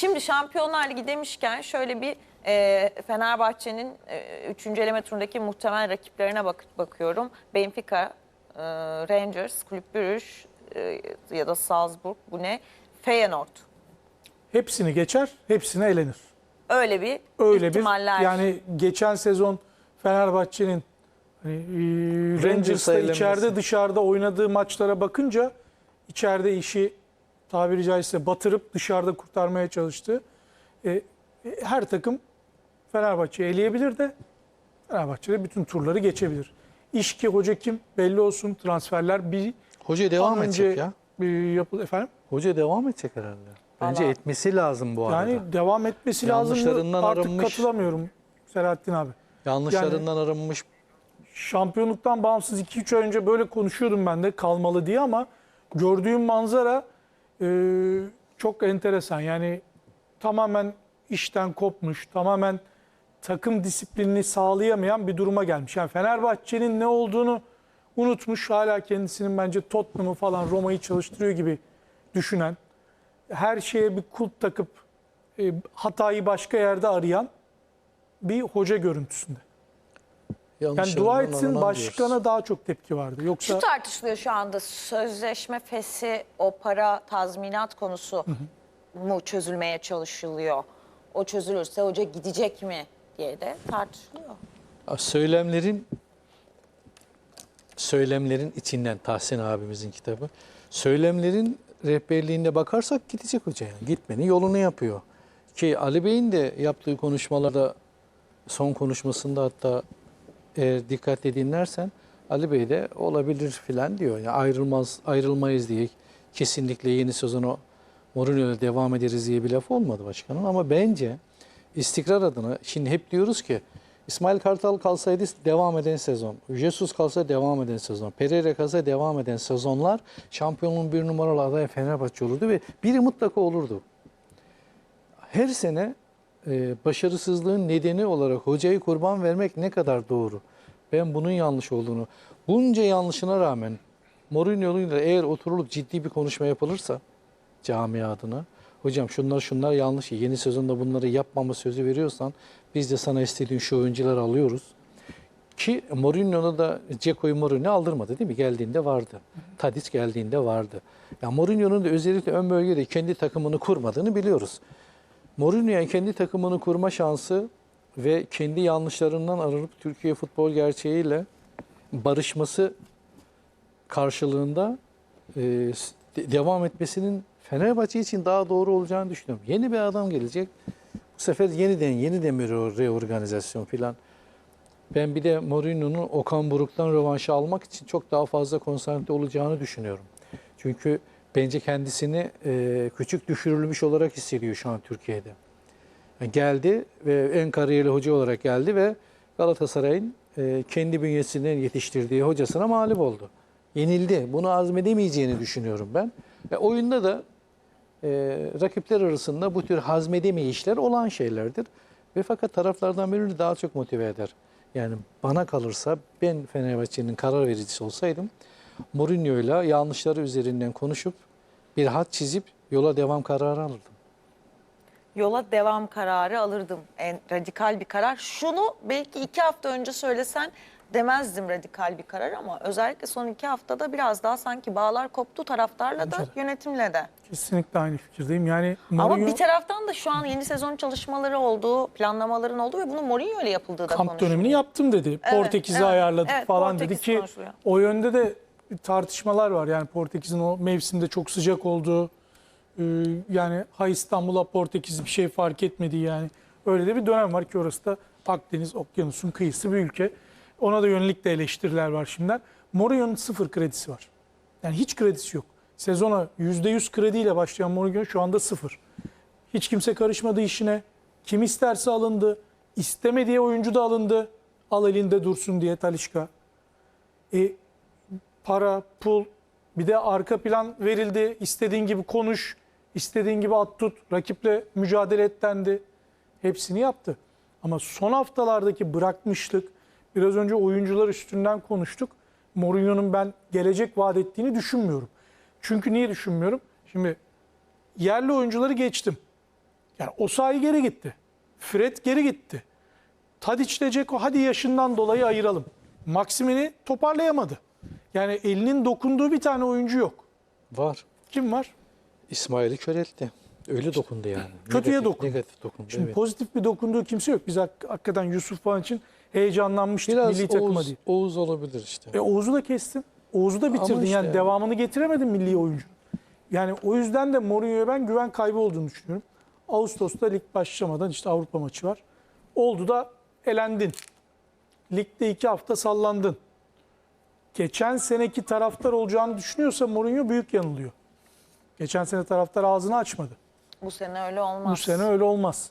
Şimdi Şampiyonlar Ligi demişken şöyle bir e, Fenerbahçe'nin 3. eleme turundaki muhtemel rakiplerine bak bakıyorum. Benfica, e, Rangers, Kulüp Brugge e, ya da Salzburg bu ne? Feyenoord. Hepsini geçer, hepsine elenir. Öyle bir Öyle ihtimaller. bir yani geçen sezon Fenerbahçe'nin hani, e, elenmesi. içeride dışarıda oynadığı maçlara bakınca içeride işi tabiri caizse batırıp dışarıda kurtarmaya çalıştı. E, e, her takım Fenerbahçe'yi eleyebilir de Fenerbahçe'de bütün turları geçebilir. İş ki hoca kim belli olsun transferler bir Hoca devam edecek ya. bir yapıl efendim. Hoca devam edecek herhalde. Bence Vallahi- etmesi lazım bu arada. Yani devam etmesi lazım. Yanlışlarından Artık arınmış. katılamıyorum Selahattin abi. Yanlışlarından arınmış. şampiyonluktan bağımsız 2-3 ay önce böyle konuşuyordum ben de kalmalı diye ama gördüğüm manzara e, çok enteresan. Yani tamamen işten kopmuş, tamamen takım disiplinini sağlayamayan bir duruma gelmiş. Yani Fenerbahçe'nin ne olduğunu unutmuş. Hala kendisinin bence Tottenham'ı falan Roma'yı çalıştırıyor gibi düşünen, her şeye bir kulp takıp e, hatayı başka yerde arayan bir hoca görüntüsünde. Yani yanlışlarından dua etsin başkana diyoruz. daha çok tepki vardı. Yoksa Şu tartışılıyor şu anda sözleşme fesi, o para tazminat konusu mu çözülmeye çalışılıyor? O çözülürse hoca gidecek mi diye de tartışılıyor. Söylemlerin söylemlerin içinden Tahsin abimizin kitabı. Söylemlerin rehberliğinde bakarsak gidecek hoca yani. Gitmenin yolunu yapıyor. Ki Ali Bey'in de yaptığı konuşmalarda son konuşmasında hatta eğer dikkatle dinlersen Ali Bey de olabilir filan diyor. Yani ayrılmaz ayrılmayız diye kesinlikle yeni sezonu Mourinho'yla devam ederiz diye bir laf olmadı başkanın ama bence istikrar adına şimdi hep diyoruz ki İsmail Kartal kalsaydı devam eden sezon, Jesus kalsa devam eden sezon, Pereira kalsa devam eden sezonlar şampiyonluğun bir numaralı adayı Fenerbahçe olurdu ve biri mutlaka olurdu. Her sene e, başarısızlığın nedeni olarak hocayı kurban vermek ne kadar doğru? Ben bunun yanlış olduğunu, bunca yanlışına rağmen Mourinho'yla eğer oturulup ciddi bir konuşma yapılırsa cami adına, hocam şunlar şunlar yanlış, yeni sezonda bunları yapmama sözü veriyorsan biz de sana istediğin şu oyuncuları alıyoruz. Ki Mourinho'da da Ceko'yu Mourinho aldırmadı değil mi? Geldiğinde vardı. Tadic geldiğinde vardı. Ya Mourinho'nun da özellikle ön bölgede kendi takımını kurmadığını biliyoruz. Mourinho'ya kendi takımını kurma şansı ve kendi yanlışlarından arınıp Türkiye futbol gerçeğiyle barışması karşılığında e, de- devam etmesinin Fenerbahçe için daha doğru olacağını düşünüyorum. Yeni bir adam gelecek. Bu sefer yeniden yeniden bir re- reorganizasyon filan. Ben bir de Mourinho'nun Okan Buruk'tan rövanşı almak için çok daha fazla konsantre olacağını düşünüyorum. Çünkü bence kendisini e, küçük düşürülmüş olarak hissediyor şu an Türkiye'de. Geldi ve en kariyerli hoca olarak geldi ve Galatasaray'ın e, kendi bünyesinden yetiştirdiği hocasına mağlup oldu. Yenildi. Bunu azmedemeyeceğini düşünüyorum ben. Ve oyunda da e, rakipler arasında bu tür hazmedemeyişler olan şeylerdir. Ve fakat taraflardan birini daha çok motive eder. Yani bana kalırsa ben Fenerbahçe'nin karar vericisi olsaydım Mourinho'yla yanlışları üzerinden konuşup bir hat çizip yola devam kararı alırdım. Yola devam kararı alırdım. En radikal bir karar. Şunu belki iki hafta önce söylesen demezdim radikal bir karar ama özellikle son iki haftada biraz daha sanki bağlar koptu taraftarla da Bence de. yönetimle de. kesinlikle aynı fikirdeyim. Yani Ama Mourinho bir taraftan da şu an yeni sezon çalışmaları olduğu, planlamaların olduğu ve bunun Mourinho ile yapıldığı da kamp konuşuluyor. dönemini yaptım dedi. Evet, Portekiz'i evet, ayarladık evet, falan Portekiz dedi ki konuşuluyor. o yönde de tartışmalar var. Yani Portekiz'in o mevsimde çok sıcak olduğu e, yani ha İstanbul'a Portekiz bir şey fark etmedi yani. Öyle de bir dönem var ki orası da Akdeniz okyanusun kıyısı bir ülke. Ona da yönelik de eleştiriler var şimdiden. Mourinho'nun sıfır kredisi var. Yani hiç kredisi yok. Sezona %100 krediyle başlayan Mourinho şu anda sıfır. Hiç kimse karışmadı işine. Kim isterse alındı. İstemediği oyuncu da alındı. Al elinde dursun diye Talişka. E, para, pul, bir de arka plan verildi. İstediğin gibi konuş, istediğin gibi at tut, rakiple mücadele et dendi. Hepsini yaptı. Ama son haftalardaki bırakmışlık, biraz önce oyuncular üstünden konuştuk. Mourinho'nun ben gelecek vaat ettiğini düşünmüyorum. Çünkü niye düşünmüyorum? Şimdi yerli oyuncuları geçtim. Yani Osayi geri gitti. Fred geri gitti. Tadic ile Ceko hadi yaşından dolayı ayıralım. Maksimini toparlayamadı. Yani elinin dokunduğu bir tane oyuncu yok. Var. Kim var? İsmail'i köreltti. Öyle dokundu yani. Kötüye Negatif- dokundu. Negatif dokundu. Şimdi evet. pozitif bir dokunduğu kimse yok. Biz hak- hakikaten Yusuf falan için heyecanlanmıştık Biraz milli takıma Oğuz, diye. Oğuz olabilir işte. E Oğuz'u da kestin. Oğuz'u da bitirdin. işte yani yani. devamını getiremedin milli oyuncu. Yani o yüzden de Mourinho'ya ben güven kaybı olduğunu düşünüyorum. Ağustos'ta lig başlamadan işte Avrupa maçı var. Oldu da elendin. Ligde iki hafta sallandın. Geçen seneki taraftar olacağını düşünüyorsa Mourinho büyük yanılıyor. Geçen sene taraftar ağzını açmadı. Bu sene öyle olmaz. Bu sene öyle olmaz.